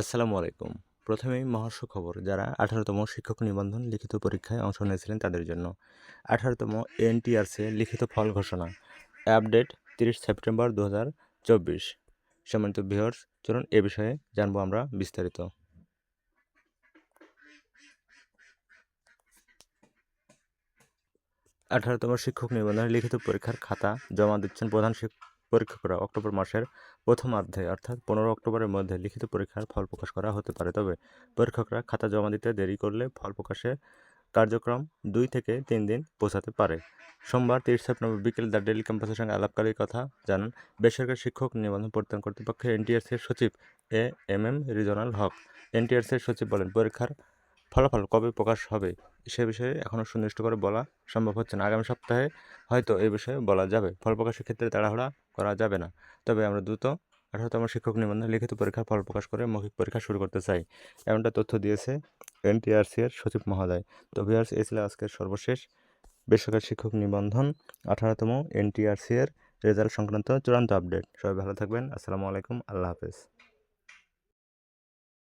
আসসালামু আলাইকুম। প্রথমেই মহার্ষ খবর, যারা আঠারোতম শিক্ষক নিবন্ধন লিখিত পরীক্ষায় অংশ নিয়েছিলেন তাদের জন্য। আঠারোতম এনটিআরসি লিখিত ফল ঘোষণা। আপডেট তিরিশ সেপ্টেম্বর দু হাজার চব্বিশ। সম্মানিত ভিউয়ার্স, চলুন এ বিষয়ে জানব আমরা বিস্তারিত। আঠারোতম শিক্ষক নিবন্ধনের লিখিত পরীক্ষার খাতা জমা দিচ্ছেন প্রধান শিক্ষক পরীক্ষকরা অক্টোবর মাসের প্রথমার্ধে অর্থাৎ পনেরো অক্টোবরের মধ্যে লিখিত পরীক্ষার ফল প্রকাশ করা হতে পারে। তবে পরীক্ষকরা খাতা জমা দিতে দেরি করলে ফল প্রকাশে কার্যক্রম দুই থেকে তিন দিন পৌঁছাতে পারে। সোমবার তিরিশ সেপ্টেম্বর বিকেল দ্য ডেলি ক্যাম্পাসের সঙ্গে আলাপকারীর কথা জানান বেসরকারি শিক্ষক নিবন্ধন প্রত্যয়ন কর্তৃপক্ষের এনটিআরসির সচিব এ এম এম রিজনাল হক। এনটিআরসির সচিব বলেন, পরীক্ষার ফলাফল কবে প্রকাশ হবে সে বিষয়ে এখনও সুনির্দিষ্ট করে বলা সম্ভব হচ্ছে না। আগামী সপ্তাহে হয়তো এই বিষয়ে বলা যাবে। ফল প্রকাশের ক্ষেত্রে তাড়াহুড়া করা যাবে না। তবে আমরা দ্রুত আঠারোতম শিক্ষক নিবন্ধন লিখিত পরীক্ষার ফল প্রকাশ করে মৌখিক পরীক্ষা শুরু করতে চাই। এমনটা তথ্য দিয়েছে এনটিআরসি এর সচিব মহোদয়। তো ভিউয়ার্স, এই ছিল আজকের সর্বশেষ বেসরকারি শিক্ষক নিবন্ধন আঠারোতম এনটিআরসি এর রেজাল্ট সংক্রান্ত চূড়ান্ত আপডেট। সবাই ভালো থাকবেন। আসসালামু আলাইকুম। আল্লাহ হাফেজ।